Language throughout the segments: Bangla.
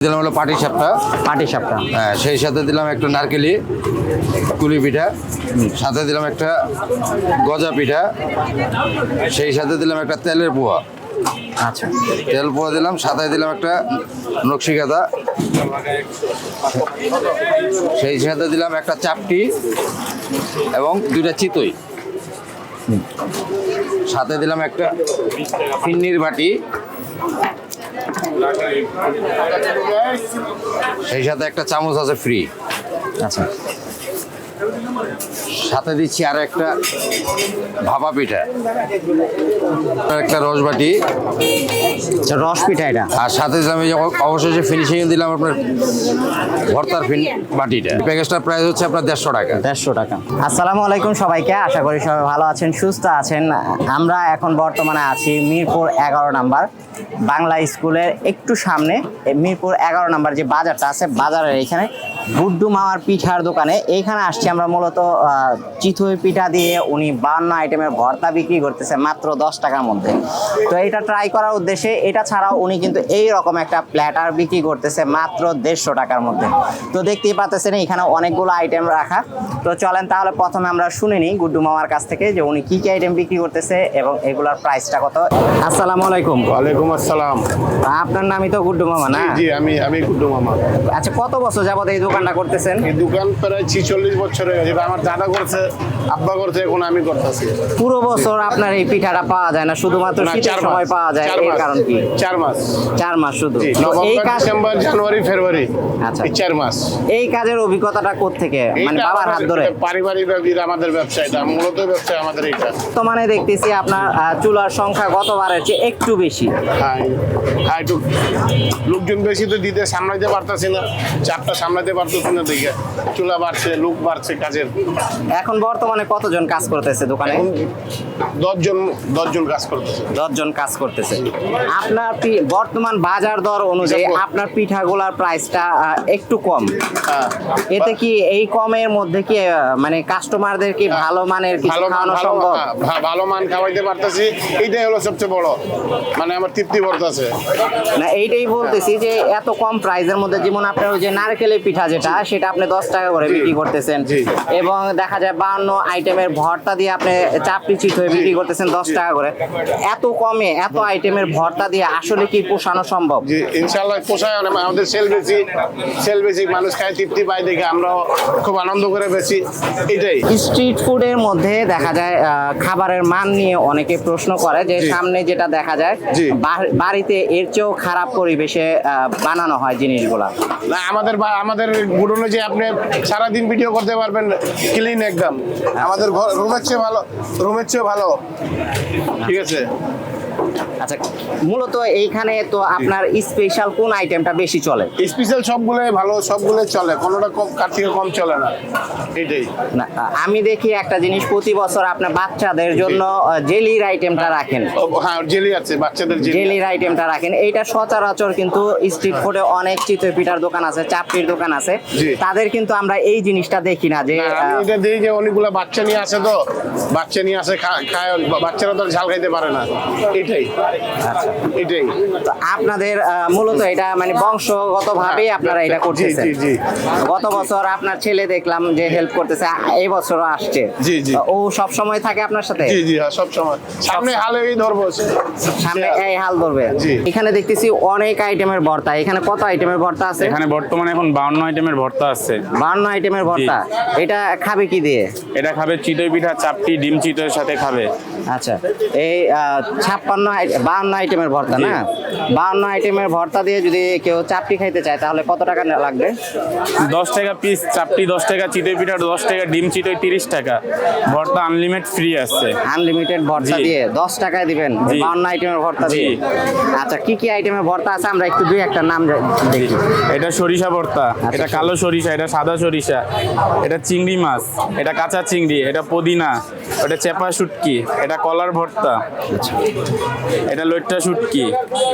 দিলাম হলো পাটি সাপটা। পাটি সাপটা। হ্যাঁ সেই সাথে দিলাম একটা নারকেলি কুলি পিঠা সাথে দিলাম একটা গজা পিঠা সেই সাথে দিলাম একটা তেলের পোয়া আচ্ছা। তেল পোয়া দিলাম সাথে দিলাম একটা নকশি গাদা সেই সাথে দিলাম একটা চাপটি এবং দুইটা চিতই। সাথে দিলাম একটা ফিন্নির বাটি। সেই সাথে একটা চামচ আছে ফ্রি আচ্ছা। সাথে দিচ্ছি আর একটা ভাপা পিঠা। একটা রসবাটি। আচ্ছা রস পিঠা এটা। আর সাথে এই অবশেষে ফিনিশিং দিলাম আপনার ভর্তার বাটিটা। প্যাকেজটার প্রাইস হচ্ছে আপনার দেড়শো টাকা। দেড়শো টাকা। আসসালামু আলাইকুম সবাইকে আশা করি সবাই ভালো আছেন সুস্থ আছেন। আমরা এখন বর্তমানে আছি মিরপুর এগারো নাম্বার। বাংলা স্কুলের একটু সামনে মিরপুর এগারো নাম্বার যে বাজারটা আছে বাজারের এখানে গুড্ডু মামার পিঠার দোকানে। এইখানে আসছি আমরা মূলত চিতই পিঠা দিয়ে উনি বান্ন আইটেমের ভর্তা বিক্রি করতেছে মাত্র দশ টাকার মধ্যে। তো এটা ট্রাই করার উদ্দেশ্যে এটা ছাড়াও উনি কিন্তু এই রকম একটা প্ল্যাটার বিক্রি করতেছে মাত্র দেড়শো টাকার মধ্যে। তো দেখতেই পাচ্ছেন এখানে অনেকগুলো আইটেম রাখা। তো চলেন তাহলে প্রথমে আমরা শুনে নিই গুড্ডু মামার কাছ থেকে যে উনি কি কি আইটেম বিক্রি করতেছে এবং এগুলোর প্রাইসটা কত। আসসালামু আলাইকুম। ওয়ালাইকুম আসসালাম। আপনার নামই তো গুড্ডু মামা না? জি আমি আমি গুড্ডু মামা। আচ্ছা কত বছর যাবত এই দোকানটা করতেছেন? এই দোকান প্রায় ছিচল্লিশ বছর হয়ে গেছে। আমার দাদা করছে আব্বা করছে এখন আমি করতেছি। পুরো বছর আপনার এই পিঠাটা পাওয়া যায় না শুধুমাত্র শীতের সময় পাওয়া যায় এর কারণ কি? চার মাস। চার মাস শুধু। এই কাজ ডিসেম্বর জানুয়ারি ফেব্রুয়ারি। আচ্ছা। এই চার মাস। এই কাজের অভিজ্ঞতাটা থেকে মানে বাবার হাত ধরে। পারিবারিক ভাবে আমাদের ব্যবসা এটা মূলত ব্যবসা আমাদের এটা বর্তমানে দেখতেছি আপনার চুলার সংখ্যা গতবারের চেয়ে একটু বেশি। হ্যাঁ হ্যাঁ একটু লোকজন বেশি তো দিতে সামলাইতে পারতাছি না চাপটা সামলাইতে পারতেছি না দেখে চুলা বাড়ছে লোক বাড়ছে কাজের। এখন বর্তমানে কতজন কাজ করতেছে দোকানে? দশজন দশজন কাজ করতেছে। দশজন কাজ করতেছে। আপনার বর্তমান বাজার দর অনুযায়ী আপনার পিঠাগুলার প্রাইসটা একটু কম। হ্যাঁ। এতে কি এই কমের মধ্যে কি মানে কাস্টমারদের কি ভালো মানের কিছু ভালো মান- খাওয়ানো সম্ভব? হ্যাঁ, ভালো মান খাওয়াইতে পারতেছি। এইটাই হলো সবচেয়ে বড়। মানে আমার তৃপ্তি বর্তাছে না এইটাই বলতেছি যে এত কম প্রাইসের মধ্যে যেমন আপনার ওই যে নারকেলের পিঠা যেটা সেটা আপনি দশ টাকা করে বিক্রি করতেছেন। এবং দেখা যায় বান্ন আইটেমের ভর্তা দিয়ে আপনি চাপড়ি চিট হয়ে বিক্রি করতেছেন দশ টাকা করে। এত কমে এত আইটেমের ভর্তা দিয়ে আসলে কি পোষানো সম্ভব? ইনশাল্লাহ পোষায় আমাদের সেল বেশি সেল বেশি মানুষ খায় তৃপ্তি পায় দেখে আমরাও খুব আনন্দ করে বেশি। এটাই। স্ট্রিট ফুডের মধ্যে দেখা যায় খাবারের মান নিয়ে অনেকে প্রশ্ন করে যে সামনে যেটা দেখা যায় বাড়িতে এর চেয়েও খারাপ পরিবেশে বানানো হয় জিনিসগুলা। না আমাদের আমাদের গুডনে যে আপনি সারাদিন ভিডিও করতে পারবেন ক্লিন একদম। আমাদের ঘর রুমের চেয়ে ভালো রুমের চেয়ে ভালো। ঠিক আছে? আচ্ছা মূলত এইখানে তো আপনার স্পেশাল কোন আইটেমটা বেশি চলে? স্পেশাল সবগুলোই ভালো সবগুলোই চলে। কোনোটা কম কার থেকে কম চলে না। এটাই। না আমি দেখি একটা জিনিস প্রতি বছর আপনার বাচ্চাদের জন্য জেলির আইটেমটা রাখেন। হ্যাঁ জেলি আছে বাচ্চাদের জেলির আইটেমটা রাখেন। এইটা সচরাচর কিন্তু স্ট্রিট ফুডে অনেক চিতই পিঠার দোকান আছে চাপটির দোকান আছে। তাদের কিন্তু আমরা এই জিনিসটা দেখি না যে এটা দিই যে অনেকগুলো বাচ্চা নিয়ে আসে তো। বাচ্চা নিয়ে আসে খায় বাচ্চারা তো ঝাল খাইতে পারে না। এটাই। আচ্ছা। এটাই। তো আপনাদের মূলত এটা মানে বংশগতভাবেই আপনারা এটা করতেছেন। জি, জি। গত বছর আপনার ছেলে দেখলাম যে হেল্প করতেছে এই বছরও আসছে। জি, জি। ও সব সময় থাকে আপনার সাথে? জি জি হ্যাঁ সব সময়। সামনে হালেই ধরবো। সামনে এই হাল ধরবে? এখানে দেখতেছি অনেক আইটেমের ভর্তা। এখানে কত আইটেমের ভর্তা আছে? এখানে বর্তমানে এখন বাউন্ন আইটেমের ভর্তা আছে। বান্ন আইটেমের ভর্তা। এটা খাবে কি দিয়ে? এটা খাবে চিতই পিঠা চাপটি ডিম চিতইয়ের সাথে খাবে। আচ্ছা এই ছাপ্পান্ন বাহান্ন আইটেমের ভর্তা না? বাহান্ন আইটেমের ভর্তা দিয়ে যদি কেউ চাপটি খাইতে চায় তাহলে কত টাকা লাগবে? দশ টাকা পিস চাপটি দশ টাকা চিতই পিঠা দশ টাকা ডিম চিতই তিরিশ টাকা। ভর্তা আনলিমিটেড ফ্রি আছে। আনলিমিটেড ভর্তা দিয়ে দশ টাকায় দিবেন জি। বান্ন আইটেমের ভর্তা দিয়ে। আচ্ছা কি কি আইটেমের ভর্তা আছে? আমরা একটু দুই একটা নাম দেখি। এটা সরিষা ভর্তা আচ্ছা, এটা কালো সরিষা এটা সাদা সরিষা এটা চিংড়ি মাছ এটা কাঁচা চিংড়ি এটা পুদিনা এটা চেপা শুটকি এটা কলার ভর্তা। এটা লইট্টা শুটকি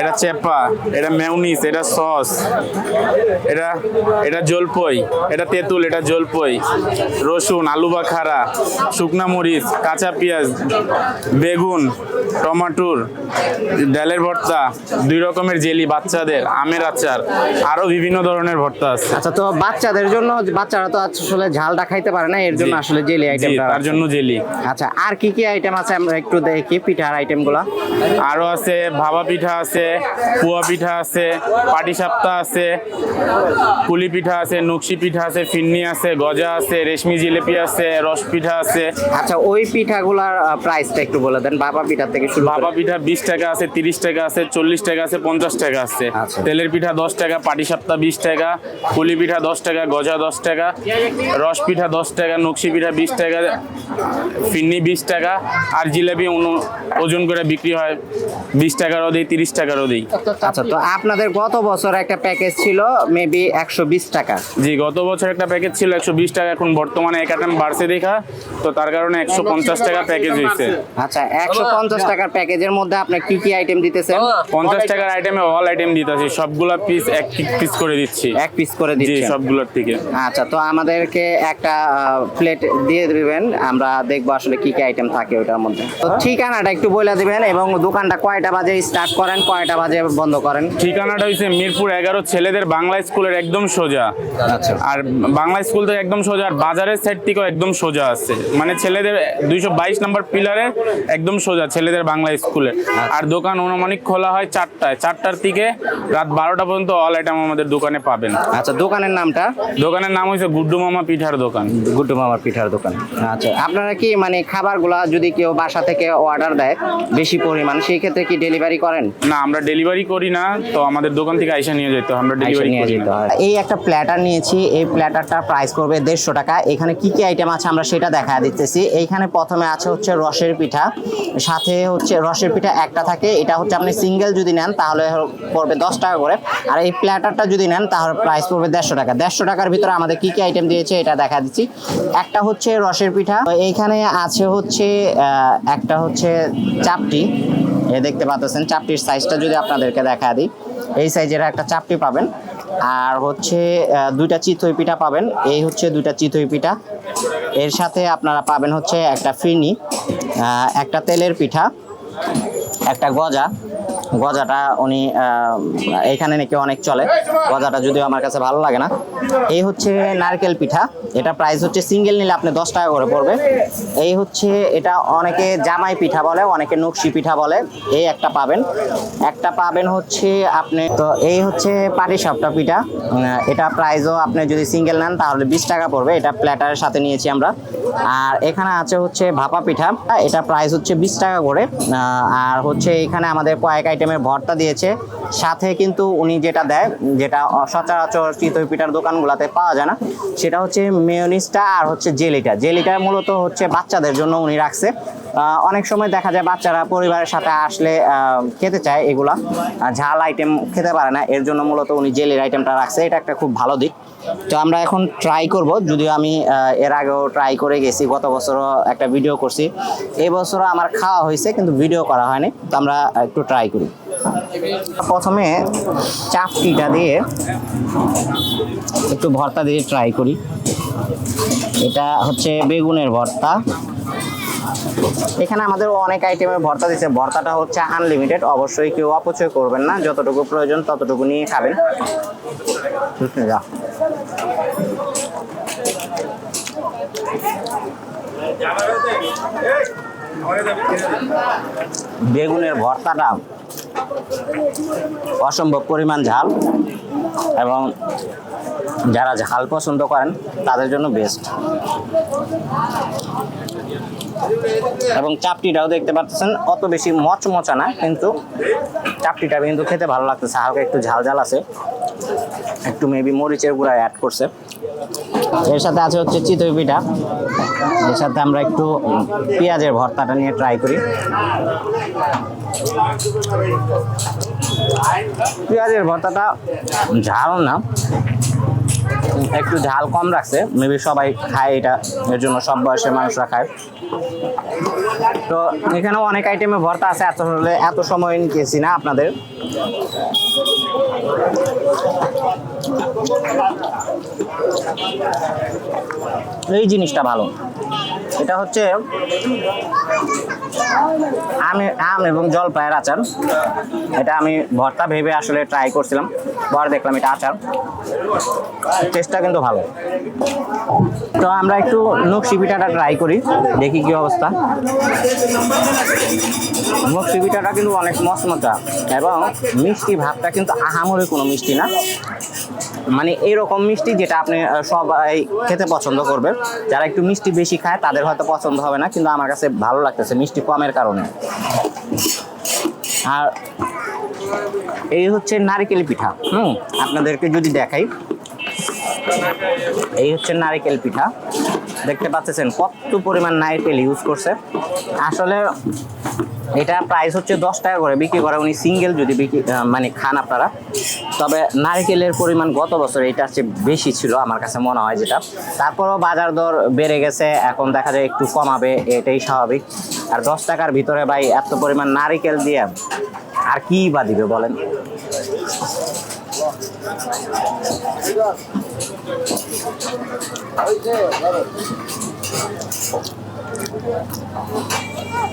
এটা চেপা এটা মেউনিস এটা সস এটা এটা জলপই এটা তেঁতুল এটা জলপই রসুন আলু বাখারা শুকনা মরিচ কাঁচা পেঁয়াজ বেগুন টমাটোর ডালের ভর্তা দুই রকমের জেলি বাচ্চাদের আমের আচার আরও বিভিন্ন ধরনের ভর্তা আছে। আচ্ছা তো বাচ্চাদের জন্য বাচ্চারা তো আসলে ঝালটা খাইতে পারে না এর জন্য আসলে জেলি জি আইটেমটা তার জন্য জেলি। আচ্ছা আর কি কি আইটেম আছে? আমরা একটু দেখি পিঠার আইটেমগুলো আরও আছে ভাবা পিঠা আছে পুয়া পিঠা আছে পাটি সাপ্তা আছে পুলি পিঠা আছে নকশি পিঠা আছে ফিন্নি আছে গজা আছে রেশমি জিলেপি আছে রস পিঠা আছে আচ্ছা ওই পিঠাগুলার প্রাইসটা একটু বলে দেন বাবা পিঠার থেকে শুরু। ভাপা পিঠা বিশ টাকা আছে তিরিশ টাকা আছে চল্লিশ টাকা আছে পঞ্চাশ টাকা আছে আচ্ছা। তেলের পিঠা দশ টাকা পাটি সাপ্তা বিশ টাকা পুলি পিঠা দশ টাকা গজা দশ টাকা রস পিঠা দশ টাকা নকশি পিঠা বিশ টাকা ফিন্নি বিশ টাকা আর জিলেপি ওজন করে বিক্রি হয় বিশ টাকারও দিই তিরিশ টাকারও দিই। আচ্ছা তো আপনাদের গত বছর একটা প্যাকেজ ছিল মেবি একশো বিশ টাকা। জি গত বছর একটা প্যাকেজ ছিল একশো বিশ টাকা এখন বর্তমানে এক আটাম বাড়ছে দেখা তো তার কারণে একশো পঞ্চাশ টাকা প্যাকেজ হয়েছে। আচ্ছা একশো পঞ্চাশ টাকার প্যাকেজের মধ্যে আপনি কি কি আইটেম দিতেছেন? পঞ্চাশ টাকার আইটেমে অল আইটেম দিতেছি সবগুলা পিস এক পিস করে দিচ্ছি। এক পিস করে জি দিচ্ছেন। সবগুলোর থেকে। আচ্ছা তো আমাদেরকে একটা প্লেট দিয়ে দিবেন আমরা দেখব আসলে কি কি আইটেম থাকে ওটার মধ্যে। ঠিকানাটা একটু বলে দিবেন এবং দোকানটা কয়টা বাজে স্টার্ট করেন কয়টা বাজে বন্ধ করেন? ঠিকানাটা হয়েছে মিরপুর এগারো ছেলেদের বাংলা স্কুলের একদম সোজা। আচ্ছা। আর বাংলা স্কুল থেকে একদম সোজা আর বাজারের সাইড থেকেও একদম সোজা আছে। মানে ছেলেদের দুইশো বাইশ নাম্বার পিলারের একদম সোজা ছেলেদের বাংলা স্কুলের আর দোকান অনুমানিক খোলা হয় চারটায়। চারটার থেকে রাত বারোটা পর্যন্ত অল আইটেম আমাদের দোকানে পাবেন। আচ্ছা দোকানের নামটা? দোকানের নাম হয়েছে গুড্ডু মামা পিঠার দোকান। গুড্ডু মামার পিঠার দোকান। আচ্ছা আপনারা কি মানে খাবারগুলা যদি কেউ বাসা থেকে অর্ডার দেয় বেশি পরিমাণ সেই ক্ষেত্রে কি ডেলিভারি করেন? না আমরা ডেলিভারি করি না তো আমাদের দোকান থেকে আইসা নিয়ে যেতে আমরা ডেলিভারি নিয়ে করি যেতে না। এই একটা প্ল্যাটার নিয়েছি এই প্ল্যাটারটা প্রাইস করবে দেড়শো টাকা। এখানে কি কি আইটেম আছে আমরা সেটা দেখা দিতেছি। এইখানে প্রথমে আছে হচ্ছে রসের পিঠা সাথে হচ্ছে রসের পিঠা একটা থাকে এটা হচ্ছে আপনি সিঙ্গেল যদি নেন তাহলে পড়বে দশ টাকা করে। আর এই প্ল্যাটারটা যদি নেন তাহলে প্রাইস পড়বে দেড়শো টাকা। দেড়শো টাকার ভিতরে আমাদের কি কি আইটেম দিয়েছে এটা দেখা দিচ্ছি। একটা হচ্ছে রসের পিঠা এইখানে আছে হচ্ছে একটা হচ্ছে চাপটি। এ দেখতে পাচ্ছেন, চাপটির সাইজটা যদি আপনাদেরকে দেখা দিই, এই সাইজের একটা চাপটি পাবেন। আর হচ্ছে দুইটা চিতই পিঠা পাবেন। এই হচ্ছে দুইটা চিতই পিঠা। এর সাথে আপনারা পাবেন হচ্ছে একটা ফিরনি একটা তেলের পিঠা, একটা গজা গজাটা উনি এখানে নাকি অনেক চলে। গজাটা যদিও আমার কাছে ভালো লাগে না। এই হচ্ছে নারকেল পিঠা। এটা প্রাইস হচ্ছে সিঙ্গেল নিলে আপনি দশ টাকা করে পড়বে। এই হচ্ছে, এটা অনেকে জামাই পিঠা বলে, অনেকে নকশি পিঠা বলে। এই একটা পাবেন। একটা পাবেন হচ্ছে আপনি, তো এই হচ্ছে পাটি পাটিসাপটা পিঠা। এটা প্রাইসও আপনি যদি সিঙ্গেল নেন, তাহলে বিশ টাকা পড়বে। এটা প্ল্যাটারের সাথে নিয়েছি আমরা। আর এখানে আছে হচ্ছে ভাপা পিঠা। এটা প্রাইস হচ্ছে বিশ টাকা করে। আর হচ্ছে এখানে আমাদের কয়েক আইটেমের ভর্তা দিয়েছে। সাথে কিন্তু উনি যেটা দেয়, যেটা সচরাচর চিতই পিঠার দোকানগুলোতে পাওয়া যায় না, সেটা হচ্ছে মেয়নিসটা আর হচ্ছে জেলিটা। জেলিটা মূলত হচ্ছে বাচ্চাদের জন্য উনি রাখছে। অনেক সময় দেখা যায় বাচ্চারা পরিবারের সাথে আসলে খেতে চায় এগুলা। ঝাল আইটেম খেতে পারে না, এর জন্য মূলত উনি জেলির আইটেমটা রাখছে, এটা একটা খুব ভালো দিক। তো আমরা এখন ট্রাই করব, যদিও আমি এর আগেও ট্রাই করে গেছি, গত বছরও একটা ভিডিও করছি। এই বছরও আমার খাওয়া হয়েছে, কিন্তু ভিডিও করা হয়নি, তো আমরা একটু ট্রাই করি। প্রথমে চাপটিটা দিয়ে একটু ভর্তা দিয়ে ট্রাই করি। এটা হচ্ছে বেগুনের ভর্তা। এখানে আমাদের অনেক আইটেমের ভর্তা দিচ্ছে ভর্তাটা হচ্ছে আনলিমিটেড অবশ্যই কেউ অপচয় করবেন না। যতটুকু প্রয়োজন ততটুকু নিয়ে খাবেন। বেগুনের ভর্তাটা অসম্ভব পরিমাণ ঝাল এবং যারা ঝাল পছন্দ করেন, তাদের জন্য বেস্ট এবং চাপটিটাও দেখতে পাচ্ছেন, অত বেশি মচমচা না, কিন্তু চাপটিটা কিন্তু খেতে ভালো লাগতেছে। হালকা একটু ঝাল ঝাল আছে। একটু মেবি মরিচের গুঁড়া অ্যাড করছে। এর সাথে আছে হচ্ছে চিতই পিঠা। এর সাথে আমরা একটু পেঁয়াজের ভর্তাটা নিয়ে ট্রাই করি। পেঁয়াজের ভর্তাটা ঝাল না। একটু ঝাল কম রাখছে মেবি সবাই খায় এটা, এর জন্য সব বয়সের মানুষরা খায়। তো এখানেও অনেক আইটেমে ভর্তা আছে, এত হলে এত সময় নিয়েছি না আপনাদের। এই জিনিসটা ভালো। এটা হচ্ছে আম আম এবং জলপাইয়ের আচার। এটা আমি ভর্তা ভেবে আসলে ট্রাই করছিলাম, পরে দেখলাম এটা আচার। টেস্টটা কিন্তু ভালো। তো আমরা একটু নকশি পিঠাটা ট্রাই করি, দেখি কি অবস্থা। নকশি পিঠাটা কিন্তু অনেক মচমচা এবং মিষ্টি ভাবটা কিন্তু আহামরি কোনো মিষ্টি না। মানে এরকম মিষ্টি যেটা আপনি সবাই খেতে পছন্দ করবে। যারা একটু মিষ্টি বেশি খায়, তাদের হয়তো পছন্দ হবে না, কিন্তু আমার কাছে ভালো লাগতেছে মিষ্টি কমের কারণে। আর এই হচ্ছে নারিকেল পিঠা। হুম, আপনাদেরকে যদি দেখাই। এই হচ্ছে নারিকেল পিঠা। দেখতে পাচ্ছেন কত পরিমাণ নারকেল ইউজ করছে। আসলে এটা প্রাইস হচ্ছে দশ টাকা করে বিক্রি করে, উনি সিঙ্গেল যদি বিক্রি মানে খান আপনারা। তবে নারকেলের পরিমাণ গত বছর এটা হচ্ছে বেশি ছিল, আমার কাছে মনে হয় যেটা। তারপরও বাজার দর বেড়ে গেছে, এখন দেখা যায় একটু কমাবে, এটাই স্বাভাবিক। আর দশ টাকার ভিতরে ভাই এত পরিমাণ নারিকেল দিয়ে আর কি বা দিবে বলেন?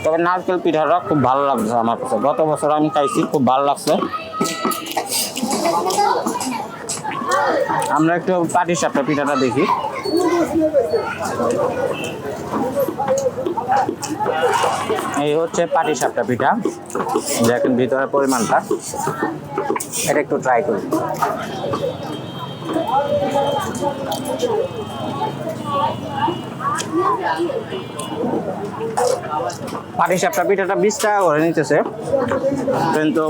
তবে নারকেল পিঠাটা খুব ভালো লাগছে আমার কাছে। গত বছর আমি খাইছি, খুব ভালো লাগছে। আমরা একটু পাটি সাপটা পিঠাটা দেখি। এই হচ্ছে পাটি সাপটা পিঠা। দেখেন ভিতরের পরিমাণটা। এটা একটু ট্রাই করি। পাটি সাপটা পিঠাটা বিশ টাকা করে নিতেছে। কিন্তু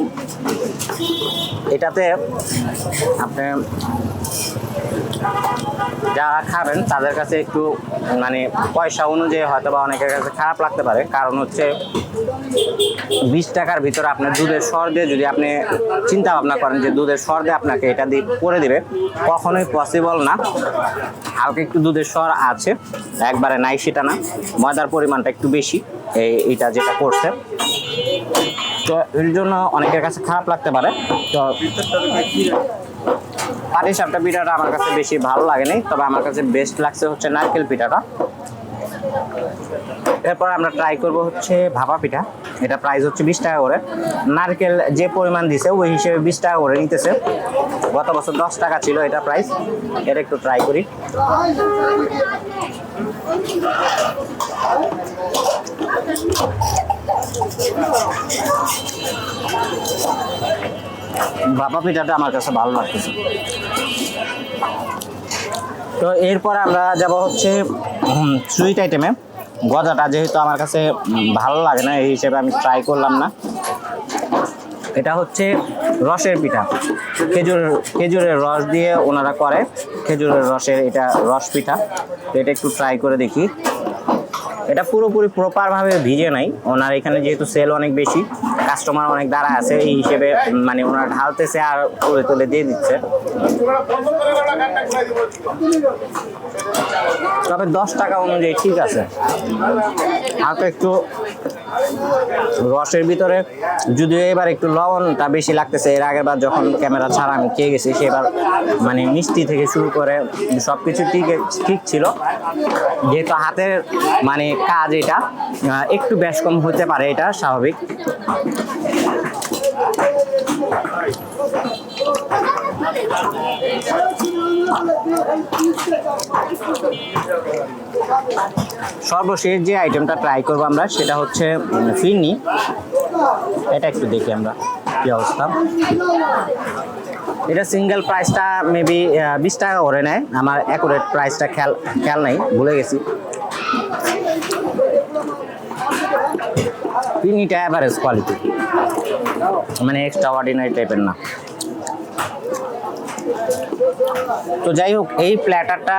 এটাতে আপনি যারা খাবেন, তাদের কাছে একটু মানে পয়সা অনুযায়ী হয়তো বা অনেকের কাছে খারাপ লাগতে পারে। কারণ হচ্ছে, বিশ টাকার ভিতরে আপনার দুধের সর দিয়ে যদি আপনি চিন্তা ভাবনা করেন যে দুধের সর দিয়ে আপনাকে এটা দিয়ে করে দিবে, কখনোই পসিবল না। হালকা একটু দুধের সর আছে, একবারে নাই সেটা না। ময়দার পরিমাণটা একটু বেশি, এই এটা যেটা করছে। তো এর জন্য অনেকের কাছে খারাপ লাগতে পারে। তো পাটি সাপটা পিঠাটা আমার কাছে বেশি ভালো লাগেনি, তবে আমার কাছে বেস্ট লাগছে হচ্ছে নারকেল পিঠাটা। এরপর আমরা ট্রাই করব হচ্ছে ভাপা পিঠা। এটা প্রাইস হচ্ছে বিশ টাকা করে। নারকেল যে পরিমাণ দিছে, ওই হিসেবে বিশ টাকা করে নিতেছে। গত বছর দশ টাকা ছিল এটা প্রাইস এটা একটু ট্রাই করি। ভাপা পিঠাটা আমার কাছে ভালো লাগতেছে। তো এরপরে আমরা যাব হচ্ছে সুইট আইটেমে গজাটা যেহেতু আমার কাছে ভালো লাগে না, এই হিসেবে আমি ট্রাই করলাম না। এটা হচ্ছে রসের পিঠা। খেজুর, খেজুরের রস দিয়ে ওনারা করে। খেজুরের রসের এটা রস পিঠা। তো এটা একটু ট্রাই করে দেখি। এটা পুরোপুরি প্রপারভাবে ভিজে নাই। ওনার এখানে যেহেতু সেল অনেক বেশি কাস্টমার অনেক দাঁড়া আছে, এই হিসেবে মানে ওনারা ঢালতেছে আর তুলে তুলে দিয়ে দিচ্ছে। তবে দশ টাকা অনুযায়ী ঠিক আছে। আর তো একটু রসের ভিতরে। যদিও এবার একটু লবণটা বেশি লাগতেছে, এর আগের বার যখন ক্যামেরা ছাড়া আমি খেয়ে গেছি, সেবার মানে মিষ্টি থেকে শুরু করে সব কিছু ঠিক ঠিক ছিল। যেহেতু হাতের মানে কাজ এটা একটু বেশ কম হতে পারে এটা স্বাভাবিক। সর্বশেষ যে আইটেমটা ট্রাই করব আমরা, সেটা হচ্ছে ফিরনি। এটা একটু দেখি আমরা কি অবস্থা। এটা সিঙ্গেল প্রাইসটা মেবি বিশ টাকা করে নেয়। আমার অ্যাকুরেট প্রাইসটা খেয়াল খেয়াল নাই, ভুলে গেছি। ফিরনিটা অ্যাভারেজ কোয়ালিটি মানে এক্সট্রা অর্ডিনারি টাইপের না। তো যাই হোক, এই প্ল্যাটারটা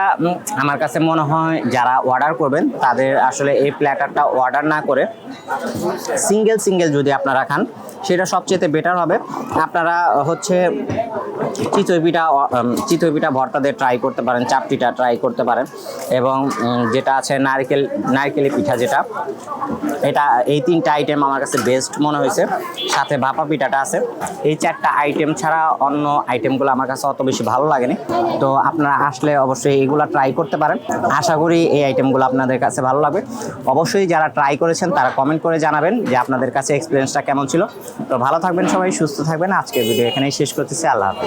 আমার কাছে মনে হয় যারা অর্ডার করবেন, তাদের আসলে এই প্ল্যাটারটা অর্ডার না করে সিঙ্গেল সিঙ্গেল যদি আপনারা খান, সেটা সবচেয়ে বেটার হবে। আপনারা হচ্ছে চিতই পিঠা চিতই পিঠা ভর্তা দিয়ে ট্রাই করতে পারেন, চাপটিটা ট্রাই করতে পারেন। এবং যেটা আছে নারকেল নারকেলি পিঠা যেটা এটা এই তিনটা আইটেম আমার কাছে বেস্ট মনে হয়েছে। সাথে ভাপা পিঠাটা আছে। এই চারটা আইটেম ছাড়া অন্য আইটেমগুলো আমার কাছে অত বেশি ভালো লাগেনি। তো আপনারা আসলে অবশ্যই এগুলো ট্রাই করতে পারেন। আশা করি এই আইটেমগুলো আপনাদের কাছে ভালো লাগবে। অবশ্যই যারা ট্রাই করেছেন, তারা কমেন্ট করে জানাবেন যে আপনাদের কাছে এক্সপিরিয়েন্সটা কেমন ছিল। তো ভালো থাকবেন সবাই, সুস্থ থাকবেন। আজকের ভিডিও এখানেই শেষ করতেছি। আল্লাহ হাফেজ।